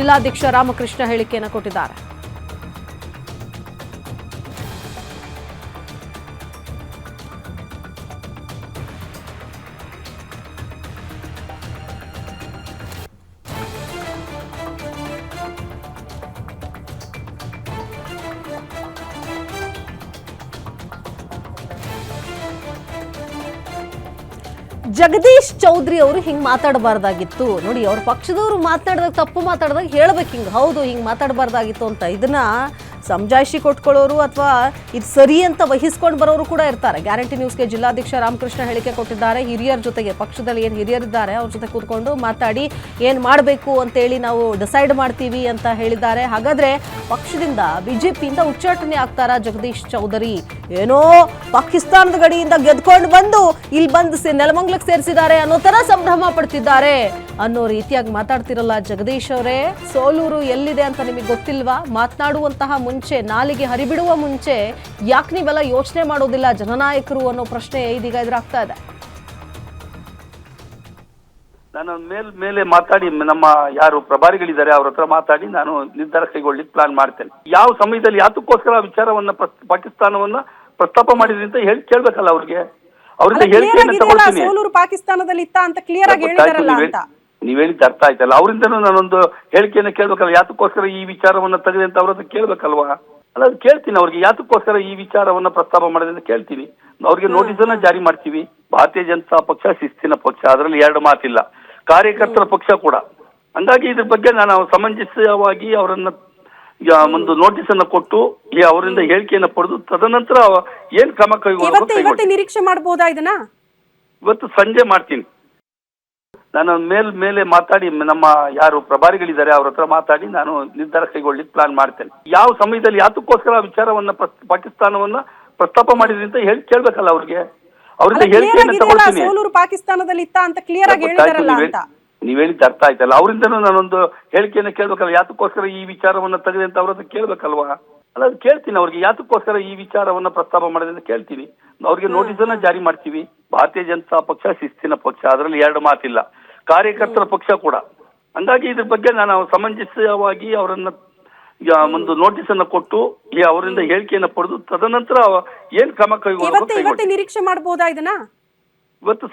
ಜಿಲ್ಲಾಧ್ಯಕ್ಷ ರಾಮಕೃಷ್ಣ ಹೇಳಿಕೆಯನ್ನು ಕೊಟ್ಟಿದ್ದಾರೆ. ಜಗದೀಶ್ ಚೌಧರಿ ಅವರು ಹಿಂಗ್ ಮಾತಾಡಬಾರ್ದಾಗಿತ್ತು. ನೋಡಿ, ಅವ್ರ ಪಕ್ಷದವರು ಮಾತಾಡಿದಾಗ ತಪ್ಪು ಮಾತಾಡಿದಾಗ ಹೇಳ್ಬೇಕು ಹಿಂಗೆ. ಹೌದು, ಹಿಂಗೆ ಮಾತಾಡಬಾರ್ದಾಗಿತ್ತು ಅಂತ. ಇದನ್ನ ಸಮಜಾಯಿಷಿ ಕೊಟ್ಕೊಳ್ಳೋರು ಅಥವಾ ಇದು ಸರಿ ಅಂತ ವಹಿಸ್ಕೊಂಡು ಬರೋರು ಕೂಡ ಇರ್ತಾರೆ. ಗ್ಯಾರಂಟಿ ನ್ಯೂಸ್ಗೆ ಜಿಲ್ಲಾಧ್ಯಕ್ಷ ರಾಮಕೃಷ್ಣ ಹೇಳಿಕೆ ಕೊಟ್ಟಿದ್ದಾರೆ. ಹಿರಿಯರ ಜೊತೆಗೆ ಪಕ್ಷದಲ್ಲಿ ಏನು ಹಿರಿಯರಿದ್ದಾರೆ ಅವ್ರ ಜೊತೆ ಕೂತ್ಕೊಂಡು ಮಾತಾಡಿ ಏನು ಮಾಡಬೇಕು ಅಂತೇಳಿ ನಾವು ಡಿಸೈಡ್ ಮಾಡ್ತೀವಿ ಅಂತ ಹೇಳಿದ್ದಾರೆ. ಹಾಗಾದ್ರೆ ಪಕ್ಷದಿಂದ ಬಿಜೆಪಿಯಿಂದ ಉಚ್ಚಾಟನೆ ಆಗ್ತಾರಾ ಜಗದೀಶ್ ಚೌಧರಿ? ಏನೋ ಪಾಕಿಸ್ತಾನದ ಗಡಿಯಿಂದ ಗೆದ್ಕೊಂಡು ಬಂದು ಇಲ್ಲಿ ಬಂದು ನೆಲಮಂಗ್ಲಕ್ಕೆ ಸೇರಿಸಿದ್ದಾರೆ ಅನ್ನೋ ಥರ ಸಂಭ್ರಮ ಪಡ್ತಿದ್ದಾರೆ ಅನ್ನೋ ರೀತಿಯಾಗಿ ಮಾತಾಡ್ತಿರಲ್ಲ ಜಗದೀಶ್ ಅವರೇ. ಸೋಲೂರು ಎಲ್ಲಿದೆ ಅಂತ ನಿಮಗೆ ಗೊತ್ತಿಲ್ವಾ? ಮಾತನಾಡುವಂತಹ ಮುಂಚೆ ನಾಲಿಗೆ ಹರಿಬಿಡುವ ಮುಂಚೆ ಯಾಕೆ ನೀವೆಲ್ಲ ಯೋಚನೆ ಮಾಡೋದಿಲ್ಲ ಜನನಾಯಕರು ಅನ್ನೋ ಪ್ರಶ್ನೆ ಇದೀಗ ಎದುರಾಗ್ತಾ ಇದೆ. ನಾನು ಮೇಲ್ ಮೇಲೆ ಮಾತಾಡಿ ನಮ್ಮ ಯಾರು ಪ್ರಭಾರಿಗಳಿದ್ದಾರೆ ಅವ್ರ ಹತ್ರ ಮಾತಾಡಿ ನಾನು ನಿರ್ಧಾರ ಕೈಗೊಳ್ಳಿಕ್ಕೆ ಪ್ಲಾನ್ ಮಾಡ್ತೇನೆ. ಯಾವ ಸಮಯದಲ್ಲಿ ಯಾತಕ್ಕೋಸ್ಕರ ಆ ವಿಚಾರವನ್ನ ಪಾಕಿಸ್ತಾನವನ್ನ ಪ್ರಸ್ತಾಪ ಮಾಡಿದ್ರಿ ಅಂತ ಹೇಳಿ ಕೇಳ್ಬೇಕಲ್ಲ ಅವ್ರಿಗೆ. ಅವ್ರಿಂದ ಹೇಳಿಕೆಯನ್ನು ತಗೊಳ್ತೀನಿ. ಪಾಕಿಸ್ತಾನದಲ್ಲಿ ಇತ್ತ ಅಂತ ಕ್ಲಿಯರ್ ಆಗಿ ಹೇಳಿದಾರಲ್ಲ ಅಂತ. ನೀವ್ ಹೇಳಿದ್ದು ಅರ್ಥ ಆಯ್ತಲ್ಲ? ಅವರಿಂದನೂ ನಾನೊಂದು ಹೇಳಿಕೆಯನ್ನು ಕೇಳ್ಬೇಕಲ್ಲ ಯಾತಕ್ಕೋಸ್ಕರ ಈ ವಿಚಾರವನ್ನ ತೆಗೆದೆ ಅಂತ ಅವ್ರ ಹತ್ರ ಕೇಳ್ಬೇಕಲ್ವಾ? ಅಲ್ಲ ಅದು ಕೇಳ್ತೀನಿ ಅವ್ರಿಗೆ. ಯಾತಕ್ಕೋಸ್ಕರ ಈ ವಿಚಾರವನ್ನ ಪ್ರಸ್ತಾಪ ಮಾಡಿದೆ ಅಂತ ಕೇಳ್ತೀನಿ. ಅವ್ರಿಗೆ ನೋಟಿಸ್ ಅನ್ನ ಜಾರಿ ಮಾಡ್ತೀವಿ. ಭಾರತೀಯ ಜನತಾ ಪಕ್ಷ ಶಿಸ್ತಿನ ಪಕ್ಷ ಅದರಲ್ಲಿ ಎರಡು ಮಾತಿಲ್ಲ. ಕಾರ್ಯಕರ್ತರ ಪಕ್ಷ ಕೂಡ. ಹಂಗಾಗಿ ಇದ್ರ ಬಗ್ಗೆ ನಾನು ಸಮಂಜಸವಾಗಿ ಅವರನ್ನ ಒಂದು ನೋಟಿಸ್ ಅನ್ನ ಕೊಟ್ಟು ಈ ಅವರಿಂದ ಹೇಳಿಕೆಯನ್ನ ಪಡೆದು ತದನಂತರ ಏನ್ ಕ್ರಮ ಕೈಗೊಳ್ಳಬೇಕು ಇವತ್ತೇ ಇವತ್ತೇ ನಿರೀಕ್ಷೆ ಮಾಡಬಹುದಾ ಇದನ್ನ? ಇವತ್ತು ಸಂಜೆ ಮಾಡ್ತೀನಿ. ನಾನು ಮೇಲ್ ಮೇಲೆ ಮಾತಾಡಿ ನಮ್ಮ ಯಾರು ಪ್ರಭಾರಿಗಳಿದ್ದಾರೆ ಅವ್ರ ಹತ್ರ ಮಾತಾಡಿ ನಾನು ನಿರ್ಧಾರ ಕೈಗೊಳ್ಳಿಕ್ಕೆ ಪ್ಲಾನ್ ಮಾಡ್ತೇನೆ. ಯಾವ ಸಮಯದಲ್ಲಿ ಯಾತಕ್ಕೋಸ್ಕರ ಆ ವಿಚಾರವನ್ನ ಪಾಕಿಸ್ತಾನವನ್ನ ಪ್ರಸ್ತಾಪ ಮಾಡಿದ್ರಿ ಅಂತ ಹೇಳಿ ಕೇಳ್ಬೇಕಲ್ಲ ಅವ್ರಿಗೆ. ಅವ್ರಿಂದ ಹೇಳ್ತೇನೆ ಹೇಳಿಕೆಯನ್ನು ತಗೊಳ್ತೀನಿ ಸೋಲೂರು ಪಾಕಿಸ್ತಾನದಲ್ಲಿ ಇತ್ತ ಅಂತ ಕ್ಲಿಯರ್ ಆಗಿ ಹೇಳಿದಾರಲ್ಲ ನೀವ್ ಅಂತ. ಹೇಳಿ- ನೀವ್ ಹೇಳಿದ್ದು ಅರ್ಥ ಆಯ್ತಲ್ಲ? ಅವರಿಂದನೂ ನಾನೊಂದು ಹೇಳಿಕೆಯನ್ನು ಕೇಳ್ಬೇಕಲ್ಲ ಯಾತಕ್ಕೋಸ್ಕರ ಈ ವಿಚಾರವನ್ನ ತೆಗೆದ ಅಂತ ಅವ್ರ ಕೇಳ್ಬೇಕಲ್ವಾ? ಅಲ್ಲ ಅದು ಕೇಳ್ತೀನಿ ಅವ್ರಿಗೆ ಯಾತಕ್ಕೋಸ್ಕರ ಈ ವಿಚಾರವನ್ನ ಪ್ರಸ್ತಾಪ ಮಾಡಿದೆ ಅಂತ ಕೇಳ್ತೀನಿ. ಅವ್ರಿಗೆ ನೋಟಿಸ್ ಅನ್ನ ಜಾರಿ ಮಾಡ್ತೀವಿ. ಭಾರತೀಯ ಜನತಾ ಪಕ್ಷ ಶಿಸ್ತಿನ ಪಕ್ಷ ಅದರಲ್ಲಿ ಎರಡು ಮಾತಿಲ್ಲ. ಕಾರ್ಯಕರ್ತರ ಪಕ್ಷ ಕೂಡ. ಹಂಗಾಗಿ ಇದ್ರ ಬಗ್ಗೆ ನಾನು ಸಮಂಜಸವಾಗಿ ಅವರನ್ನ ಒಂದು ನೋಟಿಸ್ ಅನ್ನ ಕೊಟ್ಟು ಈ ಅವರಿಂದ ಹೇಳಿಕೆಯನ್ನ ಪಡೆದು ತದನಂತರ ಏನ್ ಕ್ರಮ ಕೈಗೊಳ್ಳಬೇಕು ಇವತ್ತೇ ನಿರೀಕ್ಷೆ ಮಾಡಬಹುದಾ ಇದನ್ನ? ಇವತ್ತು